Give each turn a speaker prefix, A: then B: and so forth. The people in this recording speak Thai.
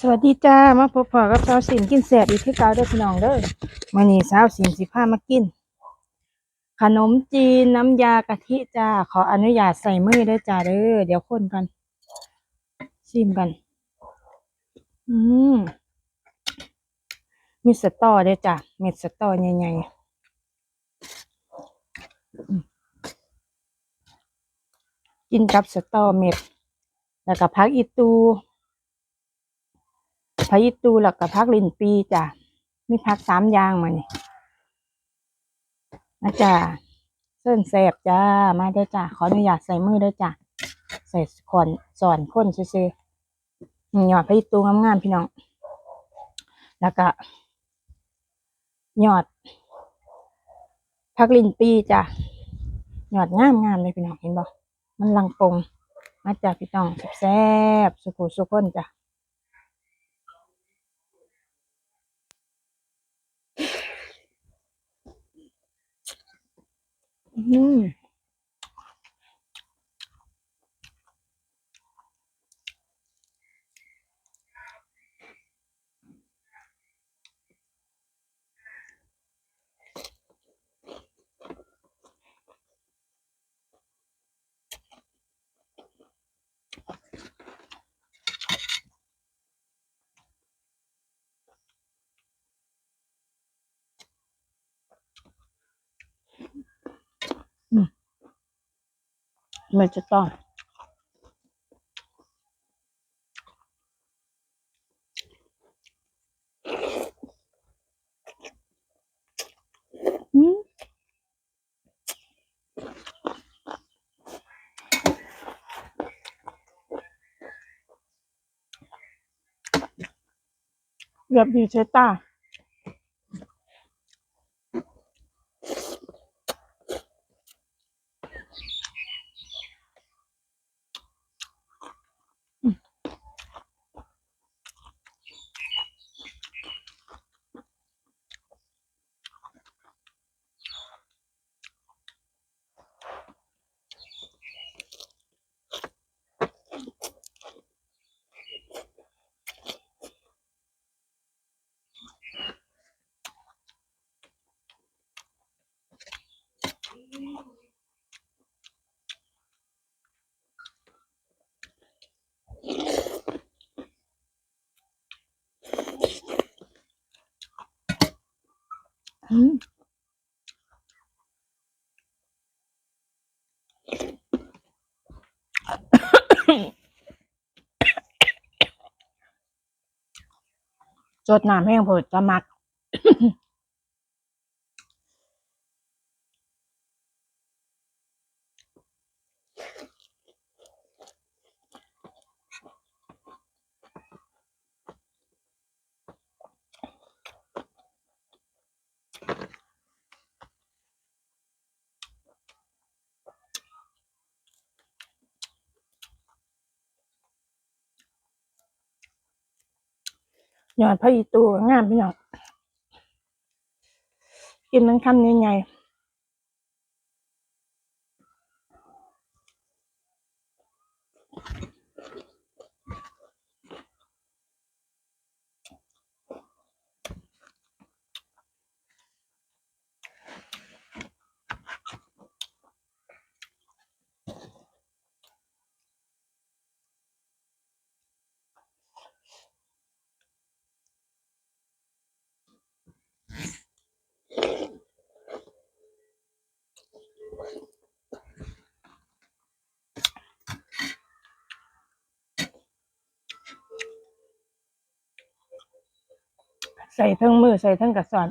A: สวัสดีจ้า มาพบพอกับสาวสินกินแสบอีกคือเก่าเด้อพี่น้องเด้อมื้อนี้สาวสินสิพามากิน ขนมจีนน้ำยากะทิจ้า ขออนุญาตใส่มือเด้อจ้าเด้อเดี๋ยวคนกัน ชิมกัน อืมมีสตอเด้อจ้าเม็ดสตอใหญ่ๆอืมกินกับสตอเม็ด แล้วก็พักอีตู พักอีตูแล้วก็พักลินปีจ้ะมีพักสามอย่างมานี่นะจ้ะเส้นแสบจ้ามาเด้จ้ะขออนุญาตใส่มือเด้จ้ะใส่ขอนสอนข้นซื่อๆนี่หยอดพักอีตูงามๆพี่น้อง แล้วก็หยอดพักลินปีจ้ะหยอดงามๆเลยพี่น้องเห็นบ่มันลังปงมาจากพี่น้องแซ่บๆสุขุสุขคนจ้ะ อื มันจะต้อง อืมแบบดีเชต้า จดน้ำแห้งเผิดจะมัก หยอดพระอีตูงามพี่น้องกินนั้นคำใหญ่ๆ ใส่ทั้งมือใส่ทั้งกระสอน